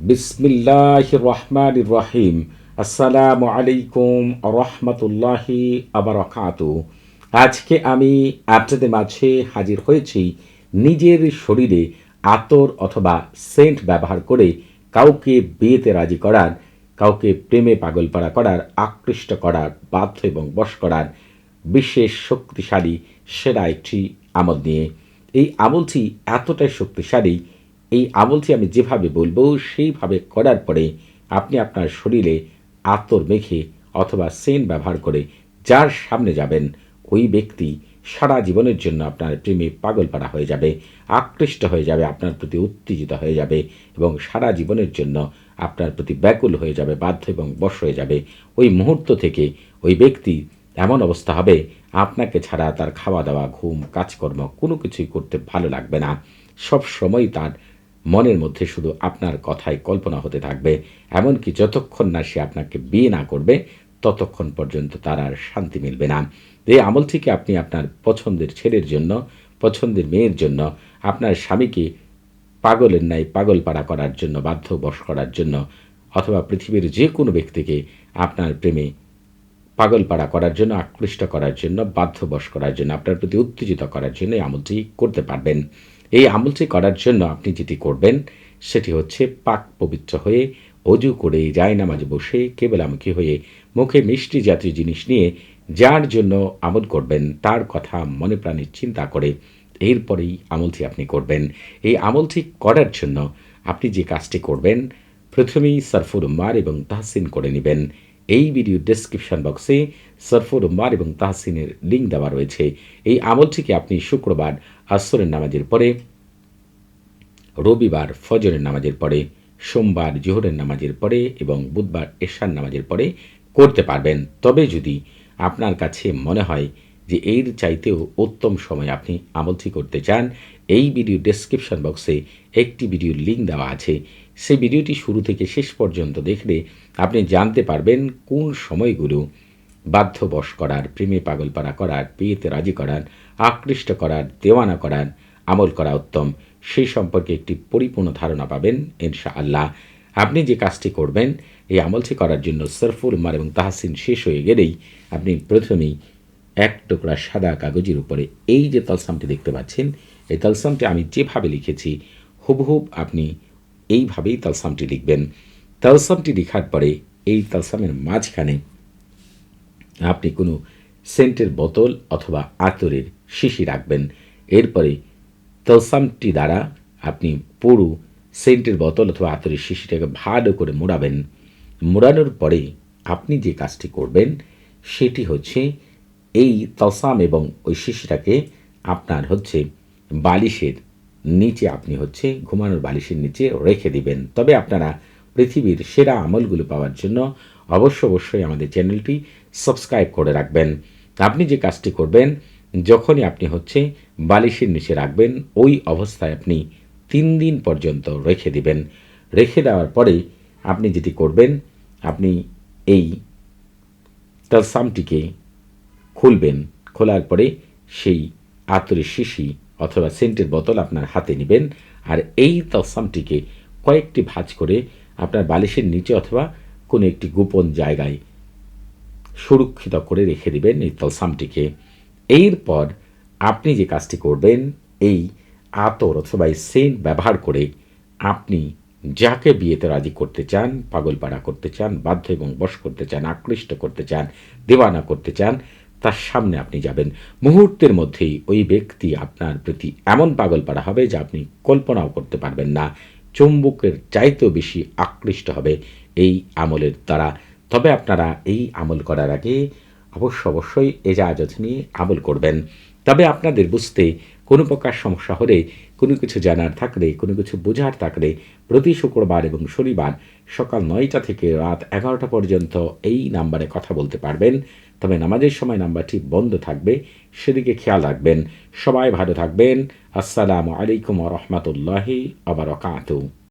বিসমিল্লাহ রহমান রহিম আসসালামু আলাইকুম রহমতুল্লাহি আবরকাত আজকে আমি আপনাদের মাঝে হাজির হয়েছি নিজের শরীরে আতর অথবা সেন্ট ব্যবহার করে কাউকে বিয়েতে রাজি করার, কাউকে প্রেমে পাগলপাড়া করার, আকৃষ্ট করার, বাধ্য এবং বশ করার বিশেষ শক্তিশালী সেরা একটি আমল নিয়ে। এই আমলটি এতটাই শক্তিশালী এই আমলটি আমি যেভাবে বলব, সেইভাবে করার পরে আপনি আপনার শরীরে আতর মেখে অথবা সেন্ট ব্যবহার করে যার সামনে যাবেন, ওই ব্যক্তি সারা জীবনের জন্য আপনার প্রেমে পাগলপাড়া হয়ে যাবে, আকৃষ্ট হয়ে যাবে, আপনার প্রতি উত্তেজিত হয়ে যাবে এবং সারা জীবনের জন্য আপনার প্রতি ব্যাকুল হয়ে যাবে, বাধ্য এবং বশ হয়ে যাবে। ওই মুহূর্ত থেকে ওই ব্যক্তি এমন অবস্থা হবে, আপনাকে ছাড়া তার খাওয়া দাওয়া ঘুম, কাজকর্ম কোনো কিছুই করতে ভালো লাগবে না। সব সময় তার মনের মধ্যে শুধু আপনার কথায় কল্পনা হতে থাকবে, এমনকি যতক্ষণ না সে আপনাকে বিয়ে না করবে, ততক্ষণ পর্যন্ত তার আর শান্তি মিলবে না। এই আমল থেকে আপনি আপনার পছন্দের ছেলের জন্য, পছন্দের মেয়ের জন্য, আপনার স্বামীকে পাগলের ন্যায় পাগল পাড়া করার জন্য বাধ্য বশ করার জন্য, অথবা পৃথিবীর যে কোনো ব্যক্তিকে আপনার প্রেমে পাগল পাড়া করার জন্য, আকৃষ্ট করার জন্য বাধ্য বাধ্যবশ করার জন্য, আপনার প্রতি উত্তেজিত করার জন্য এই আমলটি করতে পারবেন। এই আমলটি করার জন্য আপনি যেটি করবেন, সেটি হচ্ছে পাক পবিত্র হয়ে অজু করে যায় নামাজে বসে কেবলামুখী হয়ে মুখে মিষ্টি জাতীয় জিনিস নিয়ে যার জন্য আমল করবেন, তার কথা মনে প্রাণে চিন্তা করে এরপরেই আমলটি আপনি করবেন। এই আমলটি করার জন্য আপনি যে কাজটি করবেন, প্রথমেই সরফুর উম্মার এবং তাহসিন করে নেবেন। এই ভিডিও ডেসক্রিপশন বক্সে সরফুর উম্মার এবং তাহসিনের লিঙ্ক দেওয়া রয়েছে। এই আমলটিকে আপনি শুক্রবার আসরের নামাজের পরে, রবিবার ফজরের নামাজের পরে, সোমবার জোহরের নামাজের পরে এবং বুধবার এশার নামাজের পরে করতে পারবেন। তবে যদি আপনার কাছে মনে হয় যে এর চাইতেও উত্তম সময় আপনি আমলটি করতে চান, এই ভিডিও ডেসক্রিপশন বক্সে একটি ভিডিওর লিঙ্ক দেওয়া আছে। সেই ভিডিওটি শুরু থেকে শেষ পর্যন্ত দেখলে আপনি জানতে পারবেন কোন সময়গুলো বাধ্যবশ করার, প্রেমে পাগলপাড়া করার, বিয়েতে রাজি করার আকৃষ্ট করার দেওয়ানা করার আমল করা উত্তম। সেই সম্পর্কে একটি পরিপূর্ণ ধারণা পাবেন ইনশা আল্লাহ আপনি যে কাজটি করবেন, এই আমলটি করার জন্য সরফুল উমার এবং তাহসিন শেষ হয়ে গেলেই আপনি প্রথমেই এক টুকরা সাদা কাগজের উপরে এই যে তলসামটি দেখতে পাচ্ছেন, এই তলসামটি আমি যেভাবে লিখেছি হুবহুব আপনি এইভাবেই তালসামটি লিখবেন। তালসামটি লেখার পরে এই তালসামের মাঝখানে আপনি কোনো সেন্টের বোতল অথবা আতরের শিশি রাখবেন। এরপরে তলসামটি দ্বারা আপনি পুরো সেন্টের বোতল অথবা আতরের শিশিটাকে ভালো করে মোড়াবেন। মোড়ানোর পরে আপনি যে কাজটি করবেন, সেটি হচ্ছে এই তলসাম এবং ওই শিশিটাকে আপনার হচ্ছে বালিশের নিচে আপনি হচ্ছে ঘুমানোর বালিশের নিচে রেখে দিবেন। তবে আপনারা পৃথিবীর সেরা আমলগুলো পাওয়ার জন্য অবশ্য অবশ্যই আমাদের চ্যানেলটি সাবস্ক্রাইব করে রাখবেন। আপনি যে কাজটি করবেন, যখনই আপনি হচ্ছে বালিশের নিচে রাখবেন, ওই অবস্থায় আপনি তিন দিন পর্যন্ত রেখে দিবেন। রেখে দেওয়ার পরে আপনি যেটি করবেন, আপনি এই তালসামটিকে খুলবেন। খোলার পরে সেই আতরের শিশি অথবা সেন্টের বোতল আপনার হাতে নেবেন আর এই তসামটিকে কয়েকটি ভাঁজ করে আপনার বালিশের নিচে অথবা কোনো একটি গোপন জায়গায় সুরক্ষিত করে রেখে দেবেন এই তলসামটিকে। এরপর আপনি যে কাজটি করবেন, এই আতর অথবা এই সেন্ট ব্যবহার করে আপনি যাকে বিয়েতে রাজি করতে চান, পাগলপাড়া করতে চান, বাধ্য এবং বশ করতে চান, আকৃষ্ট করতে চান, দেওয়ানা করতে চান, তার সামনে আপনি যাবেন। মুহূর্তের মধ্যেই ওই ব্যক্তি আপনার প্রতি এমন পাগল পাড়া হবে যা আপনি কল্পনাও করতে পারবেন না। চুম্বকের চাইতেও বেশি আকৃষ্ট হবে এই আমলের দ্বারা। তবে আপনারা এই আমল করার আগে অবশ্য অবশ্যই এজাজত নিয়ে আমল করবেন। তবে আপনাদের বুঝতে কোনো প্রকার সমস্যা হলে, কোনো কিছু জানার থাকলে, কোনো কিছু বোঝার থাকলে প্রতি শুক্রবার এবং শনিবার সকাল নয়টা থেকে রাত এগারোটা পর্যন্ত এই নাম্বারে কথা বলতে পারবেন। তবে নামাজের সময় নাম্বারটি বন্ধ থাকবে, সেদিকে খেয়াল রাখবেন। সবাই ভালো থাকবেন। আসসালামু আলাইকুম রহমতুল্লাহি আবার